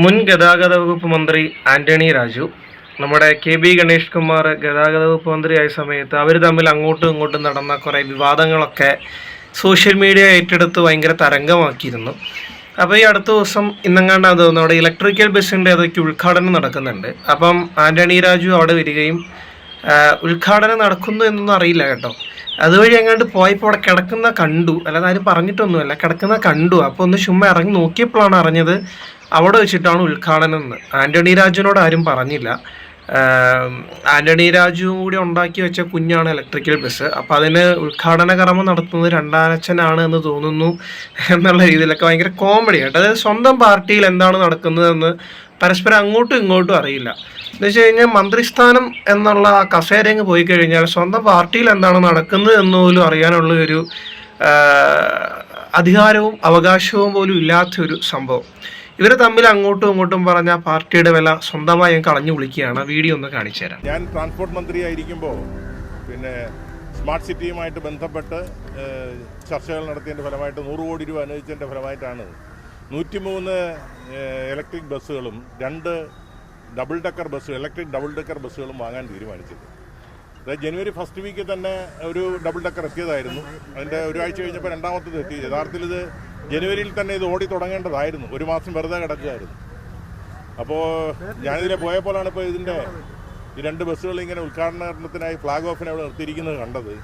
മുൻ ഗതാഗത വകുപ്പ് മന്ത്രി ആന്റണി രാജു നമ്മുടെ കെ ബി ഗണേഷ് കുമാർ ഗതാഗത വകുപ്പ് മന്ത്രിയായ സമയത്ത് അവർ തമ്മിൽ അങ്ങോട്ടും ഇങ്ങോട്ടും നടന്ന കുറേ വിവാദങ്ങളൊക്കെ സോഷ്യൽ മീഡിയ ഏറ്റെടുത്ത് ഭയങ്കര തരംഗമാക്കിയിരുന്നു. അപ്പോൾ ഈ അടുത്ത ദിവസം ഇന്നെങ്ങാണ്ട് അത് തോന്നുന്നു അവിടെ ഇലക്ട്രിക്കൽ ബസ്സിന്റെ അതൊക്കെ ഉദ്ഘാടനം നടക്കുന്നുണ്ട്. അപ്പം ആന്റണി രാജു അവിടെ വരികയും ഉദ്ഘാടനം നടക്കുന്നു എന്നൊന്നും അറിയില്ല കേട്ടോ. അതുവഴി എങ്ങാണ്ട് പോയപ്പോൾ അവിടെ കിടക്കുന്ന കണ്ടു. അല്ലാതെ ആരും പറഞ്ഞിട്ടൊന്നുമല്ല കിടക്കുന്ന കണ്ടു. അപ്പോൾ ഒന്ന് ചുമ്മാ ഇറങ്ങി നോക്കിയപ്പോഴാണ് അറിഞ്ഞത് അവിടെ വെച്ചിട്ടാണ് ഉദ്ഘാടനം എന്ന്. ആന്റണി രാജുവിനോട് ആരും പറഞ്ഞില്ല. ആന്റണി രാജുവും കൂടി ഉണ്ടാക്കി വെച്ച കുഞ്ഞാണ് ഇലക്ട്രിക്കൽ ബസ് അപ്പോൾ അതിന് ഉദ്ഘാടന കർമ്മം നടത്തുന്നത് രണ്ടാനച്ഛനാണ് എന്ന് തോന്നുന്നു എന്നുള്ള രീതിയിലൊക്കെ ഭയങ്കര കോമഡി ആയിട്ട്. അതായത് സ്വന്തം പാർട്ടിയിൽ എന്താണ് നടക്കുന്നതെന്ന് പരസ്പരം അങ്ങോട്ടും ഇങ്ങോട്ടും അറിയില്ല. എന്ന് വെച്ച് കഴിഞ്ഞാൽ മന്ത്രിസ്ഥാനം എന്നുള്ള ആ കസേരങ്ങ് പോയി കഴിഞ്ഞാൽ സ്വന്തം പാർട്ടിയിൽ എന്താണ് നടക്കുന്നത് എന്ന് പോലും അറിയാനുള്ള ഒരു അധികാരവും അവകാശവും പോലും ഇല്ലാത്തൊരു സംഭവം. ഇവർ തമ്മിൽ അങ്ങോട്ടും ഇങ്ങോട്ടും പറഞ്ഞ പാർട്ടിയുടെ വില സ്വന്തമായി കളഞ്ഞു വിളിക്കുകയാണ്. വീഡിയോ ഒന്ന് കാണിച്ചു തരാം. ഞാൻ ട്രാൻസ്പോർട്ട് മന്ത്രിയായിരിക്കുമ്പോൾ പിന്നെ സ്മാർട്ട് സിറ്റിയുമായിട്ട് ബന്ധപ്പെട്ട് ചർച്ചകൾ നടത്തിയതിന്റെ ഫലമായിട്ട് നൂറ് കോടി രൂപ അനുവദിച്ചതിന്റെ ഫലമായിട്ടാണ് നൂറ്റിമൂന്ന് ഇലക്ട്രിക് ബസ്സുകളും രണ്ട് ഡബിൾ ഡെക്കർ ബസ്സുകൾ ഇലക്ട്രിക് ഡബിൾ ഡെക്കർ ബസ്സുകളും വാങ്ങാൻ തീരുമാനിച്ചത്. അതായത് ജനുവരി ഫസ്റ്റ് വീക്കിൽ തന്നെ ഒരു ഡബിൾ ഡെക്കർ എത്തിയതായിരുന്നു. അതിന്റെ ഒരാഴ്ച കഴിഞ്ഞപ്പോൾ രണ്ടാമത്തത് എത്തി. യഥാർത്ഥത്തിൽ ഇത് ജനുവരിയിൽ തന്നെ ഇത് ഓടി തുടങ്ങേണ്ടതായിരുന്നു. ഒരു മാസം വെറുതെ കിടക്കുകയായിരുന്നു. അപ്പോൾ ഞാനിതിലെ പോയപ്പോഴാണ് ഇപ്പോൾ ഇതിന്റെ ഈ രണ്ട് ബസ്സുകൾ ഇങ്ങനെ ഉദ്ഘാടനത്തിനായി ഫ്ലാഗ് ഓഫിനെ അവിടെ നിർത്തിയിരിക്കുന്നത് കണ്ടത്.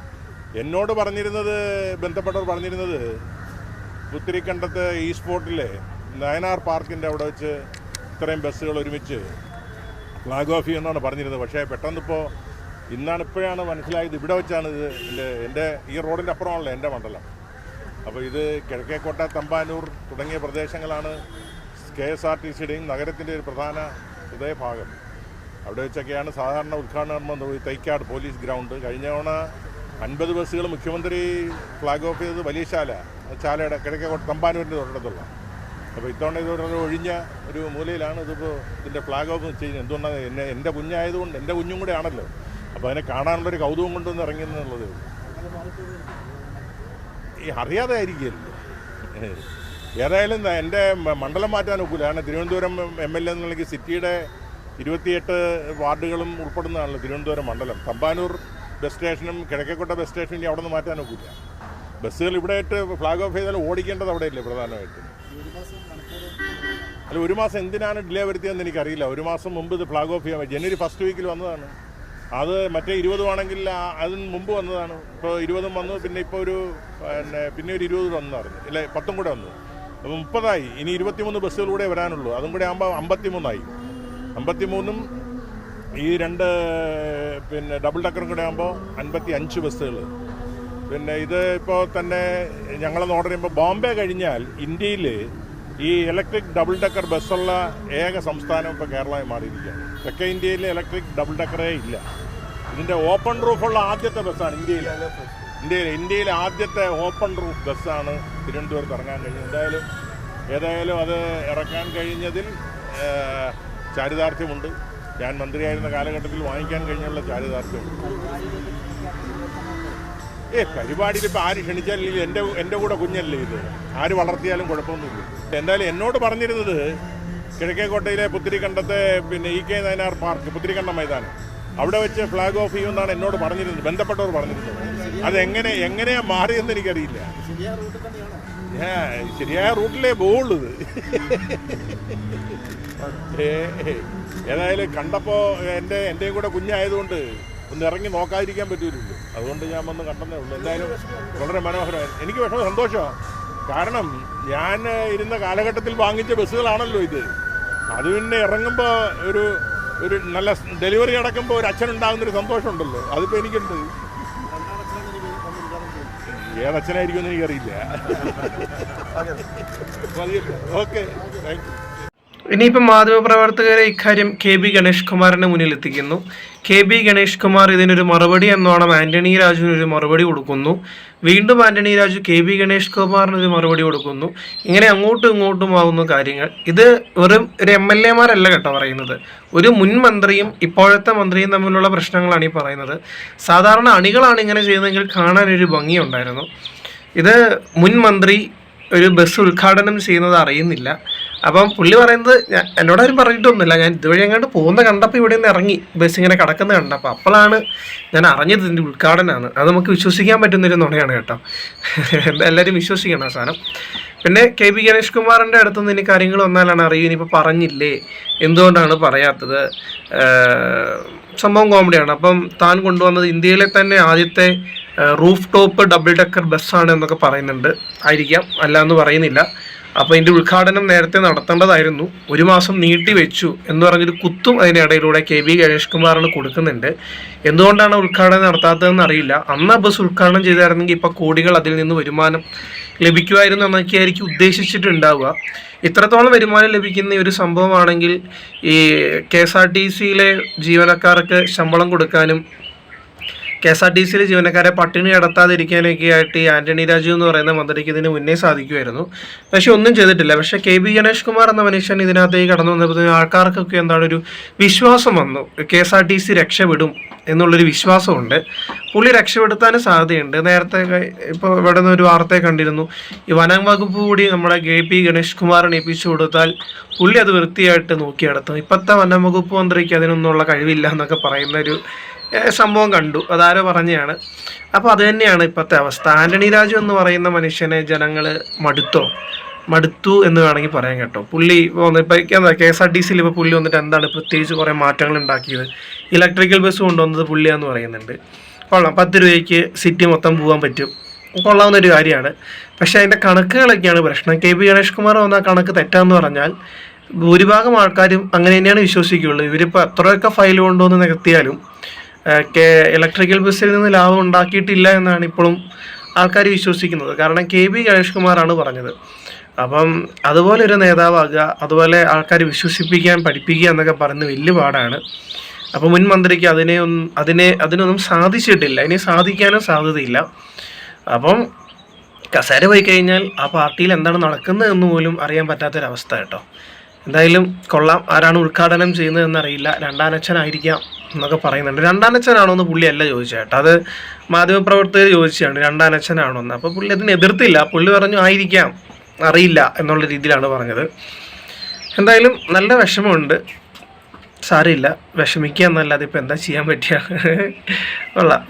എന്നോട് പറഞ്ഞിരുന്നത് ബന്ധപ്പെട്ടവർ പറഞ്ഞിരുന്നത് പുത്തിരിക്കണ്ടത്ത് ഈ സ്പോട്ടിലെ നയനാർ പാർക്കിന്റെ അവിടെ വെച്ച് ഇത്രയും ബസ്സുകൾ ഒരുമിച്ച് ഫ്ലാഗ് ഓഫ് ചെയ്യുമെന്നാണ് പറഞ്ഞിരുന്നത്. പക്ഷേ പെട്ടെന്നിപ്പോൾ ഇന്നാണ് ഇപ്പോഴാണ് മനസ്സിലായത്. ഇവിടെ വെച്ചാണ് ഇത് എന്റെ എന്റെ ഈ റോഡിന്റെ അപ്പുറമാണല്ലോ എന്റെ മണ്ഡലം. അപ്പോൾ ഇത് കിഴക്കേക്കോട്ട തമ്പാനൂർ തുടങ്ങിയ പ്രദേശങ്ങളാണ് കെ എസ് ആർ ടി സിയുടെയും നഗരത്തിന്റെ ഒരു പ്രധാന ഹൃദയഭാഗം. അവിടെ വെച്ചൊക്കെയാണ് സാധാരണ ഉദ്ഘാടനം തൈക്കാട് പോലീസ് ഗ്രൗണ്ട്. കഴിഞ്ഞ തവണ അൻപത് ബസ്സുകൾ മുഖ്യമന്ത്രി ഫ്ലാഗ് ഓഫ് ചെയ്തത് വലിയ ശാല ചാലയുടെ കിഴക്കേക്കോട്ട തമ്പാനൂരിന്റെ തൊട്ടടുത്തുള്ള. അപ്പോൾ ഇത്തവണ ഇതൊരു ഒഴിഞ്ഞ ഒരു മൂലയിലാണ് ഇതിപ്പോൾ ഇതിന്റെ ഫ്ലാഗ് ഓഫ് ചെയ്യുന്നത്. എന്തുകൊണ്ടാണ് എന്നെ എന്റെ കുഞ്ഞായതുകൊണ്ട് എന്റെ കുഞ്ഞും കൂടെ ആണല്ലോ അപ്പോൾ അതിനെ കാണാനുള്ളൊരു കൗതുകം കൊണ്ടൊന്ന് ഇറങ്ങിയെന്നുള്ളത്. അറിയാതെ ആയിരിക്കരുത് ഏതായാലും എന്റെ മണ്ഡലം മാറ്റാൻ ഒക്കില്ല. കാരണം തിരുവനന്തപുരം എം എൽ എ എന്നുള്ള സിറ്റിയുടെ ഇരുപത്തിയെട്ട് വാർഡുകളും ഉൾപ്പെടുന്നതാണല്ലോ തിരുവനന്തപുരം മണ്ഡലം. തമ്പാനൂർ ബസ് സ്റ്റേഷനും കിഴക്കേക്കോട്ട ബസ് സ്റ്റേഷനും അവിടെ നിന്ന് മാറ്റാൻ ഒക്കില്ല. ബസ്സുകൾ ഇവിടെ ആയിട്ട് ഫ്ലാഗ് ഓഫ് ചെയ്താൽ ഓടിക്കേണ്ടത് അവിടെയല്ലേ പ്രധാനമായിട്ടും? അല്ല ഒരു മാസം എന്തിനാണ് ഡിലേ വരുത്തിയതെന്ന് എനിക്കറിയില്ല. ഒരു മാസം മുമ്പ് ഇത് ഫ്ലാഗ് ഓഫ് ചെയ്യാൻ ജനുവരി ഫസ്റ്റ് വീക്കിൽ വന്നതാണ്. അത് മറ്റേ ഇരുപതും ആണെങ്കിൽ ആ- അതിന് മുമ്പ് വന്നതാണ്. ഇപ്പോൾ ഇരുപതും വന്നു പിന്നെ ഇപ്പോൾ ഒരു പിന്നെ പിന്നെ ഒരു ഇരുപത് വന്നു പറഞ്ഞു ഇല്ല പത്തും കൂടെ വന്നു. അപ്പോൾ മുപ്പതായി. ഇനി ഇരുപത്തിമൂന്ന് ബസ്സുകൾ കൂടെ വരാനുള്ളൂ. അതും കൂടെ ആകുമ്പോൾ അമ്പത്തിമൂന്നായി. അമ്പത്തിമൂന്നും ഈ രണ്ട് പിന്നെ ഡബിൾ ഡക്കറും കൂടെ ആകുമ്പോൾ അൻപത്തി അഞ്ച് ബസ്സുകൾ പിന്നെ ഇത് ഇപ്പോൾ തന്നെ ഞങ്ങളെന്ന് ഓർഡർ ചെയ്യുമ്പോൾ ബോംബെ കഴിഞ്ഞാൽ ഇന്ത്യയിൽ ഈ ഇലക്ട്രിക് ഡബിൾ ഡക്കർ ബസ്സുള്ള ഏക സംസ്ഥാനം ഇപ്പോൾ കേരളമായി മാറിയിരിക്കുകയാണ്. തെക്കേ ഇന്ത്യയിൽ ഇലക്ട്രിക് ഡബിൾ ഡക്കറേ ഇല്ല. ഇതിന്റെ ഓപ്പൺ റൂഫുള്ള ആദ്യത്തെ ബസ്സാണ് ഇന്ത്യയിൽ ഇന്ത്യയിൽ ഇന്ത്യയിലെ ആദ്യത്തെ ഓപ്പൺ റൂഫ് ബസ്സാണ് തിരുവനന്തപുരത്ത് ഇറങ്ങാൻ കഴിഞ്ഞത്. എന്തായാലും ഏതായാലും അത് ഇറക്കാൻ കഴിഞ്ഞതിൽ ചാരിതാർത്ഥ്യമുണ്ട്. ഞാൻ മന്ത്രിയായിരുന്ന കാലഘട്ടത്തിൽ വാങ്ങിക്കാൻ കഴിഞ്ഞുള്ള ചാരിതാർത്ഥ്യമുണ്ട്. ഏ പരിപാടിയിൽ ഇപ്പം ആര് ക്ഷണിച്ചാലും എന്റെ എന്റെ കൂടെ കുഞ്ഞല്ലേ ഇത്? ആര് വളർത്തിയാലും കുഴപ്പമൊന്നുമില്ല. എന്തായാലും എന്നോട് പറഞ്ഞിരുന്നത് കിഴക്കേക്കോട്ടയിലെ പുത്തിരിക്കണ്ടത്തെ പിന്നെ E K Nayanar park Puthirikkanda മൈതാനം. അവിടെ വെച്ച് ഫ്ലാഗ് ഓഫ് ചെയ്യുമെന്നാണ് എന്നോട് പറഞ്ഞിരുന്നത് ബന്ധപ്പെട്ടവർ പറഞ്ഞിരുന്നത്. അതെങ്ങനെ എങ്ങനെയാ മാറിയെന്ന് എനിക്കറിയില്ല. ശരിയായ റൂട്ടിലേ ഏ, ഏതായാലും കണ്ടപ്പോൾ എന്റെ എന്റെയും കൂടെ കുഞ്ഞായതുകൊണ്ട് ഒന്ന് ഇറങ്ങി നോക്കാതിരിക്കാൻ പറ്റൂലല്ലോ അതുകൊണ്ട് ഞാൻ വന്ന് കണ്ടെന്നേ ഉള്ളൂ. എന്തായാലും വളരെ മനോഹരമായി എനിക്ക് വിഷമം സന്തോഷമാണ് കാരണം ഞാൻ ഇരുന്ന കാലഘട്ടത്തിൽ വാങ്ങിച്ച ബസ്സുകളാണല്ലോ ഇത്. അത് പിന്നെ ഇറങ്ങുമ്പോൾ ഒരു ഒരു നല്ല ഡെലിവറി അടക്കുമ്പോൾ ഒരു അച്ഛനുണ്ടാകുന്നൊരു സന്തോഷമുണ്ടല്ലോ. അതിപ്പോൾ എനിക്കുണ്ട്. ഏതച്ഛനായിരിക്കുമെന്ന് എനിക്കറിയില്ല. ഓക്കെ. Thank you. ഇനിയിപ്പം മാധ്യമപ്രവർത്തകരെ ഇക്കാര്യം കെ ബി ഗണേഷ് കുമാറിന്റെ മുന്നിൽ എത്തിക്കുന്നു കെ ബി ഗണേഷ് കുമാർ ഇതിനൊരു മറുപടി എന്നോണം ആന്റണി രാജുവിന് ഒരു മറുപടി കൊടുക്കുന്നു. വീണ്ടും ആന്റണി രാജു കെ ബി ഗണേഷ് കുമാറിനൊരു മറുപടി കൊടുക്കുന്നു. ഇങ്ങനെ അങ്ങോട്ടും ഇങ്ങോട്ടും ആവുന്ന കാര്യങ്ങൾ. ഇത് വെറും ഒരു എം എൽ എമാരല്ല കേട്ടോ പറയുന്നത്. ഒരു മുൻ മന്ത്രിയും ഇപ്പോഴത്തെ മന്ത്രിയും തമ്മിലുള്ള പ്രശ്നങ്ങളാണ് ഈ പറയുന്നത്. സാധാരണ അണികളാണ് ഇങ്ങനെ ചെയ്യുന്നതെങ്കിൽ കാണാൻ ഒരു ഭംഗിയുണ്ടായിരുന്നു. ഇത് മുൻ മന്ത്രി ഒരു ബസ് ഉദ്ഘാടനം ചെയ്യുന്നത് അറിയുന്നില്ല. അപ്പം പുള്ളി പറയുന്നത് ഞാൻ എന്നോടാരും പറഞ്ഞിട്ടൊന്നുമില്ല. ഞാൻ ഇതുവഴി അങ്ങോട്ട് പോകുന്ന കണ്ടപ്പോൾ ഇവിടെ നിന്ന് ഇറങ്ങി ബസ് ഇങ്ങനെ കിടക്കുന്നത് കണ്ടപ്പോൾ അപ്പോഴാണ് ഞാൻ അറിഞ്ഞത് ഇതിന്റെ ഉദ്ഘാടനമാണ് അത് നമുക്ക് വിശ്വസിക്കാൻ പറ്റുന്നൊരു നുണയാണ് കേട്ടോ. എല്ലാവരും വിശ്വസിക്കണം ആ സാധനം. പിന്നെ കെ പി ഗണേഷ് കുമാറിന്റെ അടുത്തുനിന്ന് ഇനി കാര്യങ്ങൾ വന്നാലാണ് അറിയൂ. ഇനിയിപ്പോൾ പറഞ്ഞില്ലേ? എന്തുകൊണ്ടാണ് പറയാത്തത്? സംഭവം കോമഡിയാണ്. അപ്പം താൻ കൊണ്ടുവന്നത് ഇന്ത്യയിലെ തന്നെ ആദ്യത്തെ റൂഫ് ടോപ്പ് ഡബിൾ ഡെക്കർ ബസ്സാണ് എന്നൊക്കെ പറയുന്നുണ്ട്. ആയിരിക്കാം. അല്ല എന്ന് പറയുന്നില്ല. അപ്പോൾ ഇതിന്റെ ഉദ്ഘാടനം നേരത്തെ നടത്തേണ്ടതായിരുന്നു. ഒരു മാസം നീട്ടി വെച്ചു എന്ന് പറഞ്ഞൊരു കുത്തും അതിനിടയിലൂടെ കെ വി ഗണേഷ് കുമാറിന് കൊടുക്കുന്നുണ്ട്. എന്തുകൊണ്ടാണ് ഉദ്ഘാടനം നടത്താത്തതെന്ന് അറിയില്ല. അന്ന് ബസ് ഉദ്ഘാടനം ചെയ്തായിരുന്നെങ്കിൽ ഇപ്പോൾ കോടികൾ അതിൽ നിന്ന് വരുമാനം ലഭിക്കുമായിരുന്നു എന്നൊക്കെയായിരിക്കും ഉദ്ദേശിച്ചിട്ടുണ്ടാവുക. ഇത്രത്തോളം വരുമാനം ലഭിക്കുന്ന ഒരു സംഭവമാണെങ്കിൽ ഈ കെ എസ് ആർ ടി സിയിലെ ജീവനക്കാർക്ക് ശമ്പളം കൊടുക്കാനും കെ എസ് ആർ ടി സിയിലെ ജീവനക്കാരെ പട്ടിണി നടത്താതിരിക്കാനൊക്കെ ആയിട്ട് ഈ ആന്റണി രാജു എന്ന് പറയുന്ന മന്ത്രിക്ക് ഇതിന് മുന്നേ സാധിക്കുമായിരുന്നു. പക്ഷെ ഒന്നും ചെയ്തിട്ടില്ല. പക്ഷെ കെ ബി ഗണേഷ് കുമാർ എന്ന മനുഷ്യൻ ഇതിനകത്തേക്ക് കടന്നു വന്നപ്പോൾ ആൾക്കാർക്കൊക്കെ എന്താണ് ഒരു വിശ്വാസം വന്നു. K S R T C രക്ഷപ്പെടും എന്നുള്ളൊരു വിശ്വാസമുണ്ട്. പുള്ളി രക്ഷപ്പെടുത്താനും സാധ്യതയുണ്ട്. നേരത്തെ ഇപ്പോൾ ഇവിടെ നിന്ന് ഒരു വാർത്ത കണ്ടിരുന്നു. ഈ വനം വകുപ്പ് കൂടി നമ്മുടെ കെ പി ഗണേഷ് കുമാറിനെ ഏൽപ്പിച്ചു കൊടുത്താൽ പുള്ളി അത് വൃത്തിയായിട്ട് നോക്കിയെടുത്തു. ഇപ്പോഴത്തെ വനം വകുപ്പ് മന്ത്രിക്ക് അതിനൊന്നുള്ള കഴിവില്ല എന്നൊക്കെ പറയുന്ന ഒരു സംഭവം കണ്ടു. അതാരോ പറഞ്ഞതാണ് അപ്പോൾ അത് തന്നെയാണ് ഇപ്പോഴത്തെ അവസ്ഥ. ആന്റണി രാജു എന്ന് പറയുന്ന മനുഷ്യനെ ജനങ്ങൾ മടുത്തോ? മടുത്തു എന്ന് വേണമെങ്കിൽ പറയാൻ കേട്ടോ. പുള്ളി ഇപ്പോൾ എന്താ കെ എസ് ആർ ടി സിയിൽ ഇപ്പോൾ പുള്ളി വന്നിട്ട് എന്താണ് പ്രത്യേകിച്ച് കുറേ മാറ്റങ്ങൾ ഉണ്ടാക്കിയത്? ഇലക്ട്രിക്കൽ ബസ് കൊണ്ടുവന്നത് പുള്ളിയാന്ന് പറയുന്നുണ്ട്. കൊള്ളാം. പത്ത് രൂപയ്ക്ക് സിറ്റി മൊത്തം പോകാൻ പറ്റും. കൊള്ളാവുന്ന ഒരു കാര്യമാണ്. പക്ഷേ അതിന്റെ കണക്കുകളൊക്കെയാണ് പ്രശ്നം. കെ പി ഗണേഷ് കുമാർ വന്ന കണക്ക് തെറ്റാന്ന് പറഞ്ഞാൽ ഭൂരിഭാഗം ആൾക്കാരും അങ്ങനെ തന്നെയാണ് വിശ്വസിക്കുകയുള്ളൂ ഇവരിപ്പോൾ എത്രയൊക്കെ ഫയൽ കൊണ്ടുവന്ന് നികത്തിയാലും ഇലക്ട്രിക്കൽ ബസ്സിൽ നിന്ന് ലാഭം ഉണ്ടാക്കിയിട്ടില്ല എന്നാണ് ഇപ്പോഴും ആൾക്കാർ വിശ്വസിക്കുന്നത്. കാരണം കെ ബി ഗണേഷ് കുമാറാണ് പറഞ്ഞത്. അപ്പം അതുപോലെ ഒരു നേതാവാകുക അതുപോലെ ആൾക്കാർ വിശ്വസിപ്പിക്കാൻ പഠിപ്പിക്കുക എന്നൊക്കെ പറയുന്ന വലിയ പാടാണ്. അപ്പോൾ മുൻ മന്ത്രിക്ക് അതിനെ ഒന്നും അതിനെ അതിനൊന്നും സാധിച്ചിട്ടില്ല. ഇനി സാധിക്കാനും സാധ്യതയില്ല. അപ്പം കസേര പോയി കഴിഞ്ഞാൽ ആ പാർട്ടിയിൽ എന്താണ് നടക്കുന്നത് എന്ന് പോലും അറിയാൻ പറ്റാത്തൊരവസ്ഥ കേട്ടോ. എന്തായാലും കൊള്ളാം. ആരാണ് ഉദ്ഘാടനം ചെയ്യുന്നതെന്നറിയില്ല രണ്ടാനച്ഛനായിരിക്കാം. എന്നൊക്കെ പറയുന്നുണ്ട്. രണ്ടാനച്ഛനാണോ എന്ന് പുള്ളി അല്ല ചോദിച്ചേട്ടാ അത് മാധ്യമപ്രവർത്തകർ ചോദിച്ചാണ് രണ്ടാനച്ഛനാണോ എന്ന് അപ്പോൾ പുള്ളി അതിന് എതിർത്തില്ല. പുള്ളി പറഞ്ഞു ആയിരിക്കാം അറിയില്ല എന്നുള്ള രീതിയിലാണ് പറഞ്ഞത്. എന്തായാലും നല്ല വിഷമമുണ്ട്. സാരമില്ല. വിഷമിക്കുക എന്നല്ലാതെ ഇപ്പോൾ എന്താ ചെയ്യാൻ പറ്റിയ? കൊള്ളാം.